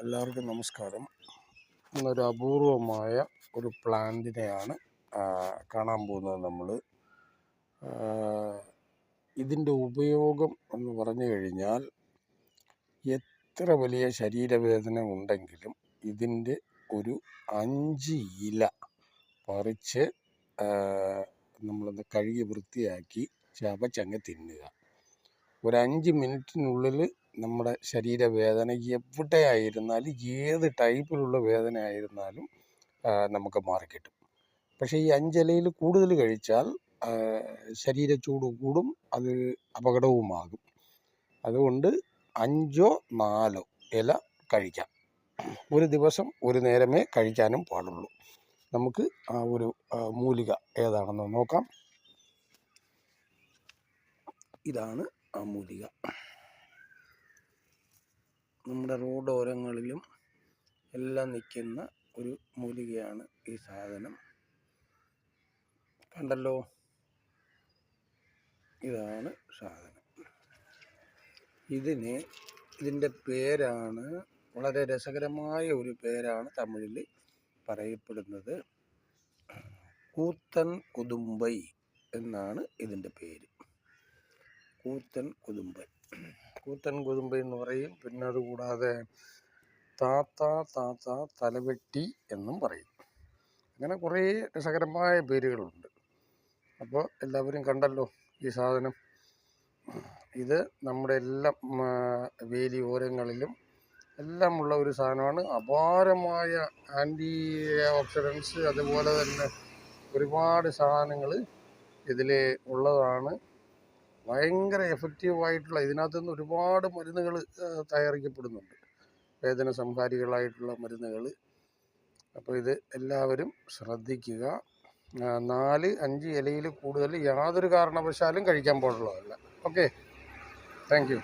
എല്ലാവർക്കും നമസ്കാരം. ഇന്നൊരു അപൂർവമായ ഒരു പ്ലാന്റിനെയാണ് കാണാൻ പോകുന്നത് നമ്മൾ ഇതിന്റെ ഉപയോഗം എന്ന് പറഞ്ഞു കഴിഞ്ഞാൽ എത്ര വലിയ ശരീരവേദന ഉണ്ടെങ്കിലും ഇതിന്റെ ഒരു അഞ്ച് ഇല പറിച്ച് നമ്മളത് കഴുകി വൃത്തിയാക്കി ചവച്ചങ്ങ് തിന്നുക. ഒരു അഞ്ച് മിനിറ്റിനുള്ളിൽ നമ്മുടെ ശരീരവേദന എവിടെയായിരുന്നാലും ഏത് ടൈപ്പിലുള്ള വേദന ആയിരുന്നാലും നമുക്ക് മാറിക്കിട്ടും പക്ഷേ ഈ അഞ്ചലയിൽ കൂടുതൽ കഴിച്ചാൽ ശരീര ചൂട് കൂടും അത് അപകടവുമാകും. അതുകൊണ്ട് അഞ്ചോ നാലോ ഇല കഴിക്കാം. ഒരു ദിവസം ഒരു നേരമേ കഴിക്കാനും പാടുള്ളൂ. നമുക്ക് ആ ഒരു മൂലിക ഏതാണെന്ന് നോക്കാം. ഇതാണ് ആ മൂലിക. നമ്മുടെ റോഡ് ഓരങ്ങളിലും എല്ലാം നിൽക്കുന്ന ഒരു മൂലികയാണ് ഈ സാധനം. കണ്ടല്ലോ? ഇതാണ് സാധനം. ഇതിന് ഇതിന്റെ പേരാണ് വളരെ രസകരമായ ഒരു പേരാണ് തമിഴിൽ പറയപ്പെടുന്നത്. കൂത്തൻ കുതുമ്പൈ എന്നാണ് ഇതിന്റെ പേര്. കൂത്തൻ കുതുമ്പൈ. കൂത്തൻ കുതുമ്പ് എന്ന് പറയും. പിന്നെ അതുകൂടാതെ താത്ത താത്ത തലവെട്ടി എന്നും പറയും. അങ്ങനെ കുറേ രസകരമായ പേരുകളുണ്ട്. അപ്പോൾ എല്ലാവരും കണ്ടല്ലോ ഈ സാധനം. ഇത് നമ്മുടെ ഓരങ്ങളിലും എല്ലാം ഉള്ള ഒരു സാധനമാണ്. അപാരമായ ആന്റി ഓക്സിഡൻസ് അതുപോലെ തന്നെ ഒരുപാട് സാധനങ്ങൾ ഇതിൽ ഉള്ളതാണ്. ഭയങ്കര എഫക്റ്റീവായിട്ടുള്ള ഇതിനകത്ത് നിന്ന് ഒരുപാട് മരുന്നുകൾ തയ്യാറിക്കപ്പെടുന്നുണ്ട്. വേദന സംഹാരികളായിട്ടുള്ള മരുന്നുകൾ അപ്പോൾ ഇത് എല്ലാവരും ശ്രദ്ധിക്കുക. നാല് അഞ്ച് ഇലയിൽ കൂടുതൽ യാതൊരു കാരണവശാലും കഴിക്കാൻ പാടുള്ളതല്ല. ഓക്കെ? താങ്ക്